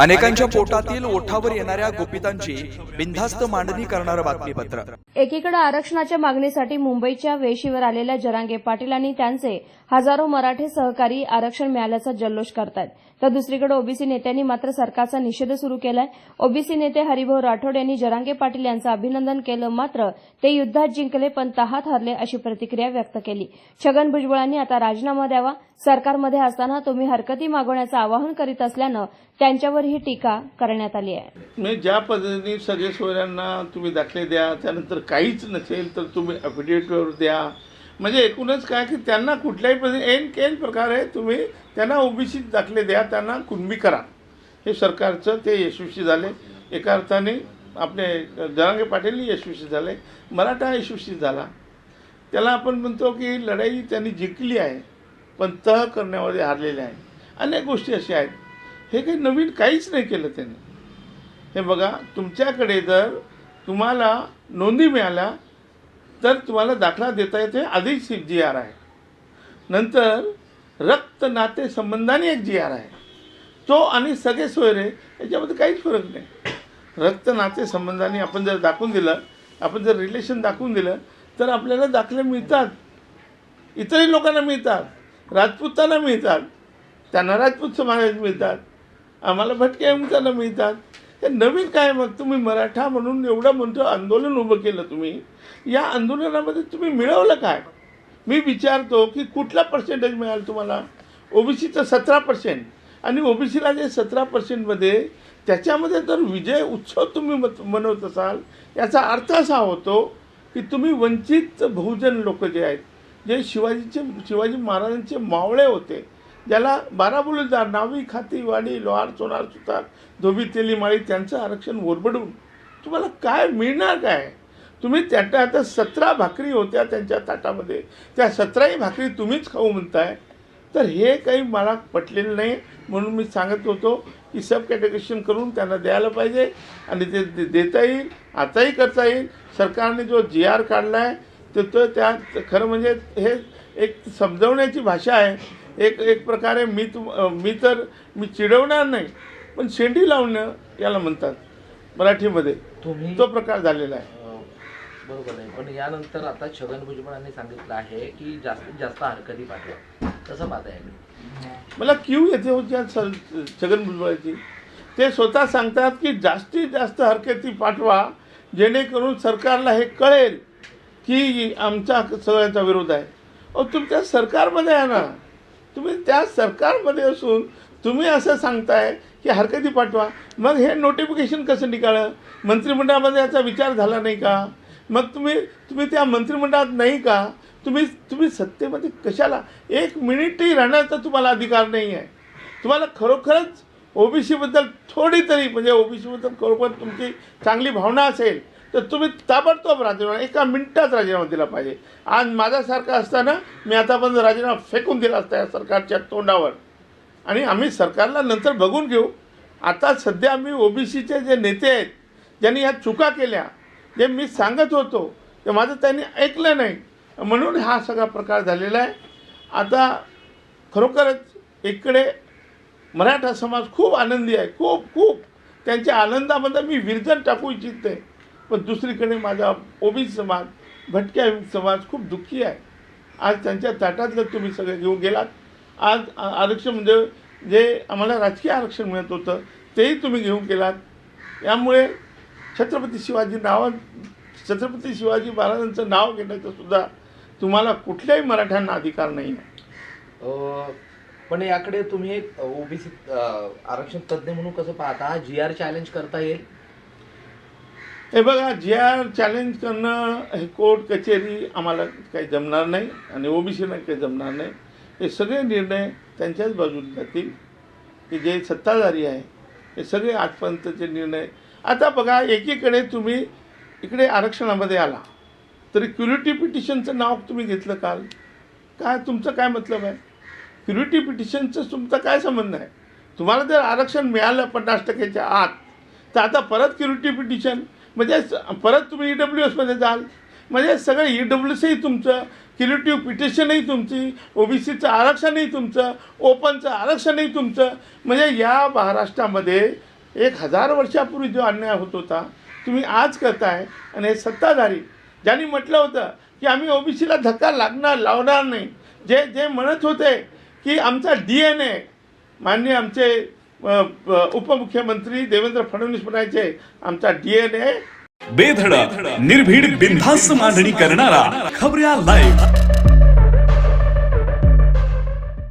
अनेकांच्या पोटातील ओठावर येणाऱ्या गोपितांची बिनधास्त मांडणी करणारं बातमीपत्र. एकीकडे आरक्षणाच्या मागणीसाठी मुंबईच्या वेशीवर आलेल्या जरांगे पाटील आणि त्यांचे हजारो मराठी सहकारी आरक्षण मिळाल्याचा जल्लोष करतायत. तर दुसरीकडे ओबीसी नेत्यांनी मात्र सरकारचा निषेध सुरू केलाय. ओबीसी नेते हरिभाऊ राठोड यांनी जरांगे पाटील यांचं अभिनंदन केलं मात्र ते युद्धात जिंकले पण तहात हरले अशी प्रतिक्रिया व्यक्त केली. छगन भुजबळांनी आता राजीनामा द्यावा सरकारमध्ये असताना तुम्ही हरकती मागवण्याचं आवाहन करीत असल्यानं त्यांच्यावर ही टीका करण्यात आली आहे. म्हणजे ज्या पद्धतीने सगळे सोयऱ्यांना तुम्ही दाखले द्या त्यानंतर काहीच नसेल तर तुम्ही अफिडेविटवर द्या. म्हणजे एकूणच काय की त्यांना कुठल्याही पद्धतीने एन केन प्रकारे तुम्ही त्यांना ओबीसी दाखले द्या त्यांना कुणबी करा. हे सरकारचं ते यशस्वी झाले. एका अर्थाने आपले जरांगे पाटील यशस्वी झाले. मराठा यशस्वी झाला. त्याला आपण म्हणतो की लढाई त्यांनी जिंकली आहे. पण तह करण्यामध्ये हारलेले आहे अनेक गोष्टी अशा आहेत. हे काही नवीन काहीच नाही केलं त्यांनी. हे बघा तुमच्याकडे जर तुम्हाला नोंदी मिळाल्या तर तुम्हाला दाखला देता येते आधीच जी आर आहे. नंतर रक्त नाते संबंधाने एक जी आर आहे. तो आणि सगळे सोयरे याच्यामध्ये काहीच फरक नाही. रक्त नाते संबंधाने आपण जर दाखवून दिलं आपण जर रिलेशन दाखवून दिलं तर आपल्याला दाखले मिळतात. इतरही लोकांना मिळतात. राजपूतांना मिळतात. त्यांना राजपूत समाजात मिळतात. आम्हाला भटके अमुकांना मिळतात. हे नवीन काय मग? तुम्ही मराठा म्हणून एवढं म्हणतो आंदोलन उभं केलं तुम्ही. या आंदोलनामध्ये तुम्ही मिळवलं काय? मी विचारतो की कुठला पर्सेंटेज मिळाल तुम्हाला? ओबीसीचं सतरा पर्सेंट आणि ओबीसीला जे सतरा पर्सेंटमध्ये त्याच्यामध्ये जर विजय उत्सव तुम्ही मत- मनवत असाल याचा अर्थ असा होतो की तुम्ही वंचित बहुजन लोक जे आहेत जे शिवाजीचे शिवाजी महाराजांचे मावळे होते ज्याला बाराबुलदार नावी खाती वाडी लोहार सोनार सुतार धोबी तेली माळी त्यांचं आरक्षण ओरबडून तुम्हाला काय मिळणार काय? तुम्ही त्यांच्या आता सतरा भाकरी होत्या त्यांच्या ताटामध्ये. त्या सतराही भाकरी तुम्हीच खाऊ म्हणताय. तर हे काही मला पटलेलं नाही. म्हणून मी सांगत होतो की सब कॅटेगरेशन करून त्यांना द्यायला पाहिजे आणि ते दे- देता येईल आताही करता येईल. सरकारने जो जी आर काढला आहे तर तो त्या खरं म्हणजे हे एक समजवण्याची भाषा आहे. एक एक प्रकारे मी तुम मी तर मी चिडवणार नाही पण शेंडी लावणं याला म्हणतात मराठीमध्ये. तुम्ही तो प्रकार झालेला आहे. बरोबर आहे. पण यानंतर आता छगन भुजबळांनी सांगितलं आहे की जास्तीत जास्त हरकती पाठवा. कसं पाहताय मी. मला क्यू येते होती आज स- छगन भुजबळाची. ते स्वतः सांगतात की जास्तीत जास्त हरकती पाठवा जेणेकरून सरकारला हे कळेल. की आमचा सगळ्यांचा विरोध आहे. अहो तुमच्या सरकारमध्ये आहे ना. तुम्ही त्या सरकारमध्ये असून तुम्ही असं सांगताय की हरकती पाठवा. मग हे नोटिफिकेशन कसं निघालं मंत्रिमंडळामध्ये याचा विचार झाला नाही का? मग तुम्ही तुम्ही त्या मंत्रिमंडळात नाही का? तुम्ही तुम्ही सत्तेमध्ये कशाला? एक मिनिटही राहण्याचा तुम्हाला अधिकार नाही आहे. तुम्हाला खरोखरच ओबीसीबद्दल थोडी तरी म्हणजे ओबीसीबद्दल खरोखर तुमची चांगली भावना असेल तर तुम्ही ताबडतोब राजीनामा एका मिनिटात राजीनामा दिला पाहिजे. आज माझ्यासारखा असताना मी आतापर्यंत राजीनामा फेकून दिला असता या सरकारच्या तोंडावर. आणि आम्ही सरकारला नंतर बघून घेऊ. आता सध्या आम्ही ओबीसीचे जे नेते आहेत ज्यांनी ह्या चुका केल्या जे मी सांगत होतो ते माझं त्यांनी ऐकलं नाही. म्हणून हा सगळा प्रकार झालेला आहे. आता खरोखरच इकडे मराठा समाज खूप आनंदी आहे. खूप खूप. त्यांच्या आनंदामध्ये मी विरजन टाकू इच्छित. नाही पण दुसरीकडे माझा ओबीसी समाज भटक्या समाज खूप दुःखी आहे. आज त्यांच्या ताटात जर तुम्ही सगळे घेऊन गेलात आज आरक्षण म्हणजे जे आम्हाला राजकीय आरक्षण मिळत होतं तेही तुम्ही घेऊन गेलात. यामुळे छत्रपती शिवाजी नावा छत्रपती शिवाजी महाराजांचं नाव घेण्याचं सुद्धा तुम्हाला कुठल्याही मराठ्यांना अधिकार नाही आहे. पण याकडे तुम्ही एक ओबीसी आरक्षण तज्ज्ञ म्हणून कसं पाहता? जी आर चॅलेंज करता येईल? हे बघा जी आर चॅलेंज करणं हे कोर्ट कचेरी आम्हाला काही जमणार नाही आणि ओबीसीला काही जमणार नाही. हे सगळे निर्णय त्यांच्याच बाजूने जातील. की जे सत्ताधारी आहे हे सगळे आजपर्यंतचे निर्णय. आता बघा एकीकडे तुम्ही इकडे आरक्षणामध्ये आला तरी क्युरिटी पिटिशनचं नाव तुम्ही घेतलं काल. काय तुमचं काय मतलब आहे? क्युरिटी पिटिशनचं तुमचा काय संबंध आहे? तुम्हाला जर आरक्षण मिळालं पन्नास टक्क्याच्या आत तर आता परत क्युरिटी पिटिशन म्हणजे परत तुम्ही ई डब्ल्यू एसमध्ये जाल. म्हणजे सगळं ई डब्ल्यू एसही तुमचं क्रिएटिव्ह पिटिशनही तुमची ओबीसीचं आरक्षणही तुमचं ओपनचं आरक्षणही तुमचं. म्हणजे या महाराष्ट्रामध्ये एक हजार वर्षापूर्वी जो अन्याय होत होता तुम्ही आज करताय आणि हे सत्ताधारी ज्यांनी म्हटलं होतं की आम्ही ओबीसीला धक्का लागणार लावणार नाही. जे जे म्हणत होते की आमचा डी एन ए माननीय आमचे उपमुख्यमंत्री देवेंद्र फडणवीस म्हणायचे आमचा डी एन ए बेधडक निर्भीड बिनधास्त मांडणी करणारा खबऱ्या लाईव्ह